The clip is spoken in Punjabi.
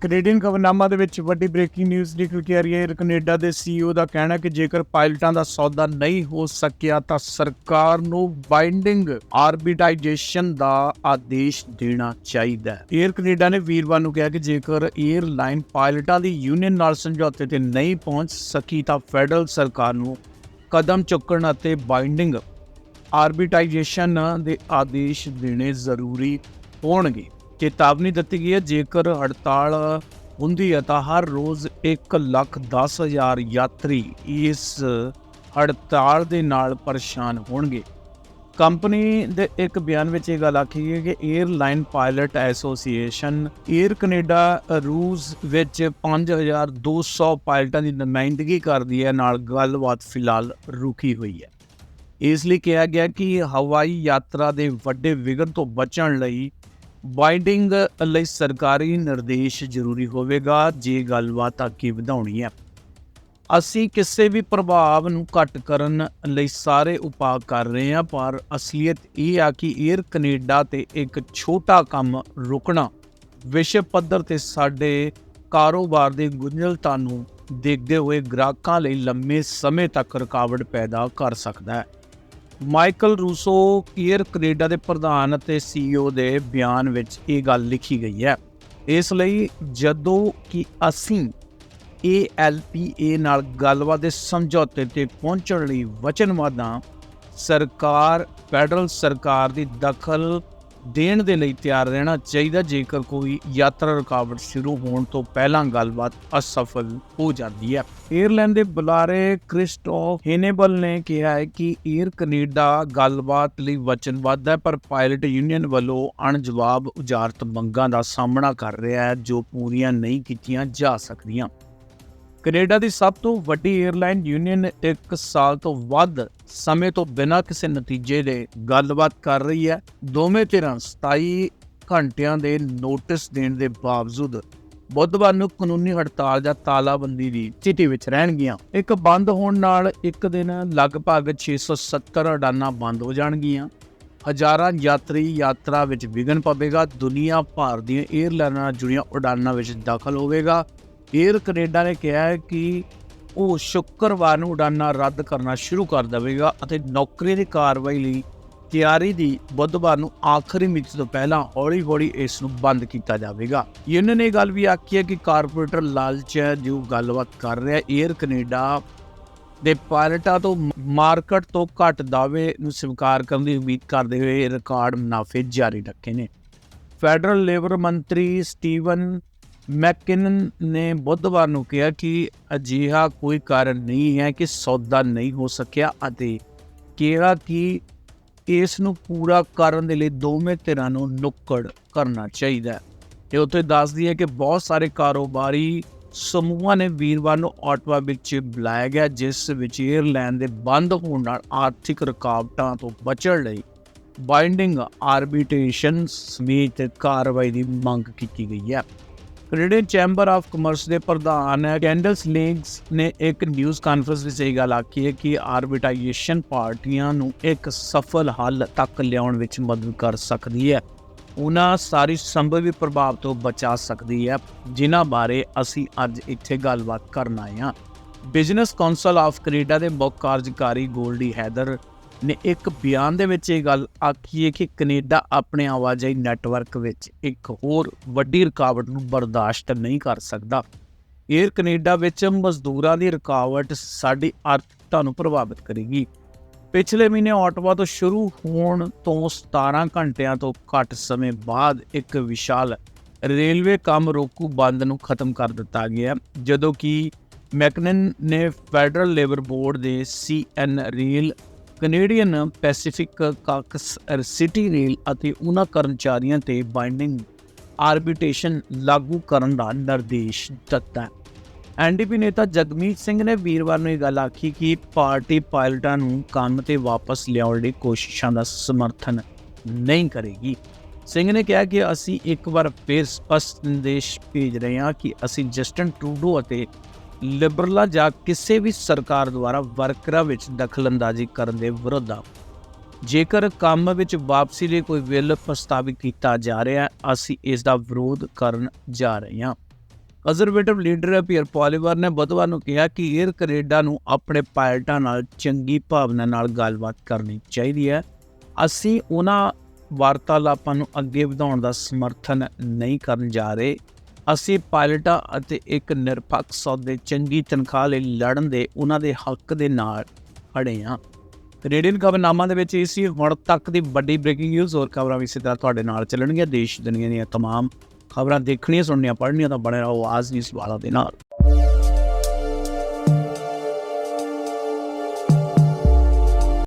ਕੈਨੇਡੀਅਨ ਖਬਰਨਾਮਾ ਦੇ ਵਿੱਚ ਵੱਡੀ ਬ੍ਰੇਕਿੰਗ ਨਿਊਜ਼ ਨਿਕਲ ਕੇ ਆ ਰਹੀ ਹੈ। ਕੈਨੇਡਾ ਦੇ ਸੀਈਓ ਦਾ ਕਹਿਣਾ ਕਿ ਜੇਕਰ ਪਾਇਲਟਾਂ ਦਾ ਸੌਦਾ ਨਹੀਂ ਹੋ ਸਕਿਆ ਤਾਂ ਸਰਕਾਰ ਨੂੰ ਬਾਈਂਡਿੰਗ ਆਰਬਿਟਰਾਈਜੇਸ਼ਨ ਦਾ ਆਦੇਸ਼ ਦੇਣਾ ਚਾਹੀਦਾ ਹੈ। 에ਅਰ ਕੈਨੇਡਾ ਨੇ ਵੀਰਵਾਰ ਨੂੰ ਕਿਹਾ ਕਿ ਜੇਕਰ 에ਅਰਲਾਈਨ ਪਾਇਲਟਾਂ ਦੀ ਯੂਨੀਅਨ ਨਾਲ ਸਮਝੌਤੇ ਤੇ ਨਹੀਂ ਪਹੁੰਚ ਸਕੀ ਤਾਂ ਫੈਡਰਲ ਸਰਕਾਰ ਨੂੰ ਕਦਮ ਚੁੱਕਣ ਅਤੇ ਬਾਈਂਡਿੰਗ ਆਰਬਿਟਰਾਈਜੇਸ਼ਨ ਦੇ ਆਦੇਸ਼ ਦੇਣੇ ਜ਼ਰੂਰੀ ਹੋਣਗੇ। ਚੇਤਾਵਨੀ ਦਿੱਤੀ ਗਈ ਹੈ। ਜੇਕਰ ਹੜਤਾਲ ਹੁੰਦੀ ਹੈ ਤਾਂ ਹਰ ਰੋਜ਼ 1 ਲੱਖ 10 ਹਜ਼ਾਰ ਯਾਤਰੀ ਇਸ ਹੜਤਾਲ ਦੇ ਨਾਲ ਪਰੇਸ਼ਾਨ ਹੋਣਗੇ। ਕੰਪਨੀ ਦੇ ਇੱਕ ਬਿਆਨ ਵਿੱਚ ਇਹ ਗੱਲ ਆਖੀ ਗਈ ਕਿ airline pilot association air Canada ਰੂਸ ਵਿੱਚ 5200 ਪਾਇਲਟਾਂ ਦੀ ਨੁਮਾਇੰਦਗੀ ਕਰਦੀ ਹੈ। ਨਾਲ ਗੱਲਬਾਤ ਫਿਲਹਾਲ ਰੁਕੀ ਹੋਈ ਹੈ। ਇਸ ਲਈ ਕਿਹਾ ਗਿਆ ਕਿ ਹਵਾਈ ਯਾਤਰਾ ਦੇ ਵੱਡੇ ਵਿਘਨ ਤੋਂ ਬਚਣ ਲਈ ਬਾਈਡਿੰਗ ਲਈ ਸਰਕਾਰੀ ਨਿਰਦੇਸ਼ ਜ਼ਰੂਰੀ ਹੋਵੇਗਾ, ਜੇ ਗੱਲਬਾਤ ਅੱਗੇ ਵਧਾਉਣੀ ਹੈ। ਅਸੀਂ ਕਿਸੇ ਵੀ ਪ੍ਰਭਾਵ ਨੂੰ ਘੱਟ ਕਰਨ ਲਈ ਸਾਰੇ ਉਪਾਅ ਕਰ ਰਹੇ ਹਾਂ, ਪਰ ਅਸਲੀਅਤ ਇਹ ਆ ਕਿ 에ਅਰ ਕੈਨੇਡਾ ਤੇ ਇੱਕ ਛੋਟਾ ਕੰਮ ਰੁਕਣਾ ਵਿਸ਼ਵ ਪੱਧਰ ਤੇ ਸਾਡੇ ਕਾਰੋਬਾਰ ਦੀ ਗੁੰਝਲਤਾ ਨੂੰ ਦੇਖਦੇ ਹੋਏ ਗ੍ਰਾਹਕਾਂ ਲਈ ਲੰਮੇ ਸਮੇਂ ਤੱਕ ਰੁਕਾਵਟ ਪੈਦਾ ਕਰ ਸਕਦਾ ਹੈ। ਮਾਈਕਲ ਰੂਸੋ ਕੇਅਰ ਕੈਨੇਡਾ ਦੇ ਪ੍ਰਧਾਨ ਅਤੇ ਸੀਈਓ ਦੇ ਬਿਆਨ ਵਿੱਚ ਇਹ ਗੱਲ ਲਿਖੀ ਗਈ ਹੈ। ਇਸ ਲਈ ਜਦੋਂ ਕਿ ਅਸੀਂ ALPA ਨਾਲ ਗੱਲਬਾਤ ਦੇ ਸਮਝੌਤੇ ਤੇ ਪਹੁੰਚਣ ਲਈ ਵਚਨਬੱਧ ਹਾਂ, ਸਰਕਾਰ, ਫੈਡਰਲ ਸਰਕਾਰ ਦੀ ਦਖਲ ਦੇਣ ਦੇ ਲਈ ਤਿਆਰ ਰਹਿਣਾ ਚਾਹੀਦਾ, ਜੇਕਰ ਕੋਈ ਯਾਤਰਾ ਰੁਕਾਵਟ ਸ਼ੁਰੂ ਹੋਣ ਤੋਂ ਪਹਿਲਾਂ ਗੱਲਬਾਤ ਅਸਫਲ ਹੋ ਜਾਂਦੀ ਹੈ। 에ਅਰਲਾਈਨ ਦੇ ਬੁਲਾਰੇ ਕ੍ਰਿਸਟੋਫ ਹੇਨੇਬਲ ਨੇ ਕਿਹਾ ਹੈ ਕਿ 에ਅਰ ਕੈਨੇਡਾ ਗੱਲਬਾਤ ਲਈ ਵਚਨਬੱਧ ਹੈ, ਪਰ ਪਾਇਲਟ ਯੂਨੀਅਨ ਵੱਲੋਂ ਅਣਜਵਾਬ ਉਜਾਰਤ ਮੰਗਾਂ ਦਾ ਸਾਹਮਣਾ ਕਰ ਰਿਹਾ ਹੈ, ਜੋ ਪੂਰੀਆਂ ਨਹੀਂ ਕੀਤੀਆਂ ਜਾ ਸਕਦੀਆਂ। ਕੈਨੇਡਾ ਦੀ ਸਭ ਤੋਂ ਵੱਡੀ 에ਅਰਲਾਈਨ ਯੂਨੀਅਨ ਇੱਕ ਸਾਲ ਤੋਂ ਵੱਧ ਸਮੇਂ ਤੋਂ ਬਿਨਾਂ ਕਿਸੇ ਨਤੀਜੇ ਦੇ ਗੱਲਬਾਤ ਕਰ ਰਹੀ ਹੈ। ਦੋਵੇਂ ਧਿਰਾਂ 27 ਘੰਟਿਆਂ ਦੇ ਨੋਟਿਸ ਦੇਣ ਦੇ ਬਾਵਜੂਦ ਬੁੱਧਵਾਰ ਨੂੰ ਕਾਨੂੰਨੀ ਹੜਤਾਲ ਜਾਂ ਤਾਲਾਬੰਦੀ ਦੀ ਸਥਿਤੀ ਵਿੱਚ ਰਹਿਣਗੀਆਂ। ਇੱਕ ਬੰਦ ਹੋਣ ਨਾਲ ਇੱਕ ਦਿਨ ਲਗਭਗ 670 ਉਡਾਨਾਂ ਬੰਦ ਹੋ ਜਾਣਗੀਆਂ। ਹਜ਼ਾਰਾਂ ਯਾਤਰੀ ਯਾਤਰਾ ਵਿੱਚ ਵਿਘਨ ਪਵੇਗਾ। ਦੁਨੀਆ ਭਰ ਦੀਆਂ 에ਅਰਲਾਈਨਾਂ ਨਾਲ ਜੁੜੀਆਂ ਉਡਾਨਾਂ ਵਿੱਚ ਦਾਖਲ ਹੋਵੇਗਾ। 에ਅਰ ਕੈਨੇਡਾ ਨੇ ਕਿਹਾ ਹੈ ਕਿ ਉਹ ਸ਼ੁੱਕਰਵਾਰ ਨੂੰ ਉਡਾਨਾਂ ਰੱਦ ਕਰਨਾ ਸ਼ੁਰੂ ਕਰ ਦੇਵੇਗਾ ਅਤੇ ਨੌਕਰੀ ਦੀ ਕਾਰਵਾਈ ਲਈ ਤਿਆਰੀ ਦੀ ਬੁੱਧਵਾਰ ਨੂੰ ਆਖਰੀ ਮਿਤੀ ਤੋਂ ਪਹਿਲਾਂ ਹੌਲੀ-ਹੌਲੀ ਇਸ ਨੂੰ ਬੰਦ ਕੀਤਾ ਜਾਵੇਗਾ। ਯੂਨੀਅਨ ਨੇ ਇਹ ਗੱਲ ਵੀ ਆਖੀ ਹੈ ਕਿ ਕਾਰਪੋਰੇਟਰ ਲਾਲਚ ਜੋ ਗੱਲਬਾਤ ਕਰ ਰਿਹਾ 에ਅਰ ਕੈਨੇਡਾ ਦੇ ਪਾਇਲਟਾਂ ਤੋਂ ਮਾਰਕੀਟ ਤੋਂ ਘੱਟ ਦਾਅਵੇ ਨੂੰ ਸਵੀਕਾਰ ਕਰਨ ਦੀ ਉਮੀਦ ਕਰਦੇ ਹੋਏ ਰਿਕਾਰਡ ਮੁਨਾਫੇ ਜਾਰੀ ਰੱਖੇ ਨੇ। ਫੈਡਰਲ ਲੇਬਰ ਮੰਤਰੀ ਸਟੀਵਨ ਮੈਕਿਨਨ ਨੇ ਬੁੱਧਵਾਰ ਨੂੰ ਕਿਹਾ ਕਿ ਅਜਿਹਾ ਕੋਈ ਕਾਰਨ ਨਹੀਂ ਹੈ ਕਿ ਸੌਦਾ ਨਹੀਂ ਹੋ ਸਕਿਆ ਅਤੇ ਕਿਹਾ ਕਿ ਇਸ ਨੂੰ ਪੂਰਾ ਕਰਨ ਦੇ ਲਈ ਦੋਵੇਂ ਧਿਰਾਂ ਨੂੰ ਨੁੱਕੜ ਕਰਨਾ ਚਾਹੀਦਾ ਹੈ। ਤੇ ਉੱਥੇ ਦੱਸਦੀ ਹੈ ਕਿ ਬਹੁਤ ਸਾਰੇ ਕਾਰੋਬਾਰੀ ਸਮੂਹਾਂ ਨੇ ਵੀਰਵਾਰ ਨੂੰ ਆਟਵਾ ਵਿੱਚ ਬੁਲਾਇਆ ਗਿਆ, ਜਿਸ ਵਿੱਚ 에ਅਰਲਾਈਨ ਦੇ ਬੰਦ ਹੋਣ ਨਾਲ ਆਰਥਿਕ ਰੁਕਾਵਟਾਂ ਤੋਂ ਬਚਣ ਲਈ ਬਾਈਂਡਿੰਗ ਆਰਬਿਟ੍ਰੇਸ਼ਨ ਸਮੇਤ ਕਾਰਵਾਈ ਦੀ ਮੰਗ ਕੀਤੀ ਗਈ ਹੈ। ਕੈਨੇਡੀਅਨ ਚੈਂਬਰ ਆਫ ਕਮਰਸ ਦੇ ਪ੍ਰਧਾਨ ਕੈਂਡਲਸ ਲਿੰਕਸ ਨੇ ਇੱਕ ਨਿਊਜ਼ ਕਾਨਫਰੰਸ ਵਿੱਚ ਇਹ ਗੱਲ ਆਖੀ ਹੈ ਕਿ ਆਰਬਿਟਾਈਜੇਸ਼ਨ ਪਾਰਟੀਆਂ ਨੂੰ ਇੱਕ ਸਫਲ ਹੱਲ ਤੱਕ ਲਿਆਉਣ ਵਿੱਚ ਮਦਦ ਕਰ ਸਕਦੀ ਹੈ। ਉਹਨਾਂ ਸਾਰੀ ਸੰਭਵੀ ਪ੍ਰਭਾਵ ਤੋਂ ਬਚਾ ਸਕਦੀ ਹੈ। ਜਿਨ੍ਹਾਂ ਬਾਰੇ ਅਸੀਂ ਅੱਜ ਇੱਥੇ ਗੱਲਬਾਤ ਕਰਨ ਆਏ ਹਾਂ। ਬਿਜ਼ਨਸ ਕਾਉਂਸਲ ਆਫ ਕੈਨੇਡਾ ਦੇ ਮੁੱਖ ਕਾਰਜਕਾਰੀ ਗੋਲਡੀ ਹੈਦਰ ਨੇ ਇੱਕ ਬਿਆਨ ਦੇ ਵਿੱਚ ਇਹ ਗੱਲ ਆਖੀ ਹੈ ਕਿ ਕੈਨੇਡਾ ਆਪਣੇ ਆਵਾਜਾਈ ਨੈਟਵਰਕ ਵਿੱਚ ਇੱਕ ਹੋਰ ਵੱਡੀ ਰੁਕਾਵਟ ਨੂੰ ਬਰਦਾਸ਼ਤ ਨਹੀਂ ਕਰ ਸਕਦਾ। 에ਅਰ ਕੈਨੇਡਾ ਵਿੱਚ ਮਜ਼ਦੂਰਾਂ ਦੀ ਰੁਕਾਵਟ ਸਾਡੀ ਆਰਥਿਕਤਾ ਨੂੰ ਪ੍ਰਭਾਵਿਤ ਕਰੇਗੀ। ਪਿਛਲੇ ਮਹੀਨੇ ਆਟਵਾ ਤੋਂ ਸ਼ੁਰੂ ਹੋਣ ਤੋਂ 17 ਘੰਟਿਆਂ ਤੋਂ ਘੱਟ ਸਮੇਂ ਬਾਅਦ ਇੱਕ ਵਿਸ਼ਾਲ ਰੇਲਵੇ ਕੰਮ ਰੋਕੂ ਬੰਦ ਨੂੰ ਖਤਮ ਕਰ ਦਿੱਤਾ ਗਿਆ, ਜਦੋਂ ਕਿ ਮੈਕਨਨ ਨੇ ਫੈਡਰਲ ਲੇਬਰ ਬੋਰਡ ਦੇ CN rail Canadian Pacific Kansas City rail ਅਤੇ ਉਹਨਾਂ ਕਰਮਚਾਰੀਆਂ ਤੇ ਬਾਈਂਡਿੰਗ ਆਰਬਿਟ੍ਰੇਸ਼ਨ ਲਾਗੂ ਕਰਨ ਦਾ ਨਿਰਦੇਸ਼ ਦਿੱਤਾ। ਹੈ ਐਨਡੀਪੀ ਨੇਤਾ ਜਗਮੀਤ ਸਿੰਘ ਨੇ ਵੀਰਵਾਰ ਨੂੰ ਇਹ ਗੱਲ ਆਖੀ ਕਿ ਪਾਰਟੀ ਪਾਇਲਟਾਂ ਨੂੰ ਕੰਮ ਤੇ ਵਾਪਸ ਲਿਆਉਣ ਦੀ ਕੋਸ਼ਿਸ਼ਾਂ ਦਾ ਸਮਰਥਨ ਨਹੀਂ ਕਰੇਗੀ। ਸਿੰਘ ਨੇ ਕਿਹਾ ਕਿ ਅਸੀਂ ਇੱਕ ਵਾਰ ਫਿਰ ਸਪਸ਼ਟ ਸੰਦੇਸ਼ ਭੇਜ ਰਹੇ ਹਾਂ ਕਿ ਅਸੀਂ ਜਸਟਨ ਟਰੂਡੋ ਅਤੇ ਲਿਬਰਲਾਂ ਜਾਂ ਕਿਸੇ ਵੀ ਸਰਕਾਰ ਦੁਆਰਾ ਵਰਕਰਾਂ ਵਿੱਚ ਦਖਲਅੰਦਾਜ਼ੀ ਕਰਨ ਦੇ ਵਿਰੁੱਧ ਹਾਂ ਜੇਕਰ ਕੰਮ ਵਿੱਚ ਵਾਪਸੀ ਲਈ ਕੋਈ ਬਿੱਲ ਪ੍ਰਸਤਾਵਿਤ ਕੀਤਾ ਜਾ ਰਿਹਾ ਹੈ, ਅਸੀਂ ਇਸ ਦਾ ਵਿਰੋਧ ਕਰਨ ਜਾ ਰਹੇ ਹਾਂ। ਕੰਜ਼ਰਵੇਟਿਵ ਲੀਡਰ ਪੀਅਰ ਪੋਲੀਵਰ ਨੇ ਬੁੱਧਵਾਰ ਨੂੰ ਕਿਹਾ ਕਿ 에ਅਰ ਕੈਨੇਡਾ ਨੂੰ ਆਪਣੇ ਪਾਇਲਟਾਂ ਨਾਲ ਚੰਗੀ ਭਾਵਨਾ ਨਾਲ ਗੱਲਬਾਤ ਕਰਨੀ ਚਾਹੀਦੀ ਹੈ। ਅਸੀਂ ਉਹਨਾਂ ਵਾਰਤਾਲਾਪਾਂ ਨੂੰ ਅੱਗੇ ਵਧਾਉਣ ਦਾ ਸਮਰਥਨ ਨਹੀਂ ਕਰਨ ਜਾ ਰਹੇ। ਅਸੀਂ ਪਾਇਲਟਾਂ ਅਤੇ ਇੱਕ ਨਿਰਪੱਖ ਸੌਦੇ ਚੰਗੀ ਤਨਖਾਹ ਲਈ ਲੜਨ ਦੇ ਉਹਨਾਂ ਦੇ ਹੱਕ ਦੇ ਨਾਲ ਖੜੇ ਹਾਂ ਕੈਨੇਡੀਅਨ ਖਬਰਨਾਮਾ ਦੇ ਵਿੱਚ ਇਹ ਸੀ ਹੁਣ ਤੱਕ ਦੀ ਵੱਡੀ ਬ੍ਰੇਕਿੰਗ ਨਿਊਜ਼ ਹੋਰ ਖਬਰਾਂ ਵੀ ਇਸੇ ਤਰ੍ਹਾਂ ਤੁਹਾਡੇ ਨਾਲ ਚੱਲਣਗੀਆਂ ਦੇਸ਼ ਦੁਨੀਆ ਦੀਆਂ तमाम ਖਬਰਾਂ ਦੇਖਣੀਆਂ ਸੁਣਨੀਆਂ ਪੜ੍ਹਨੀਆਂ ਤਾਂ ਬਣੇ ਰਹੋ ਆਜ਼ ਨਿਊਜ਼ ਵਾਲਾ ਦੇ ਨਾਲ